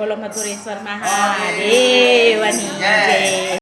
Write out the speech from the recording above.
બોલો મધુરેશ્વર મહાદેવની જય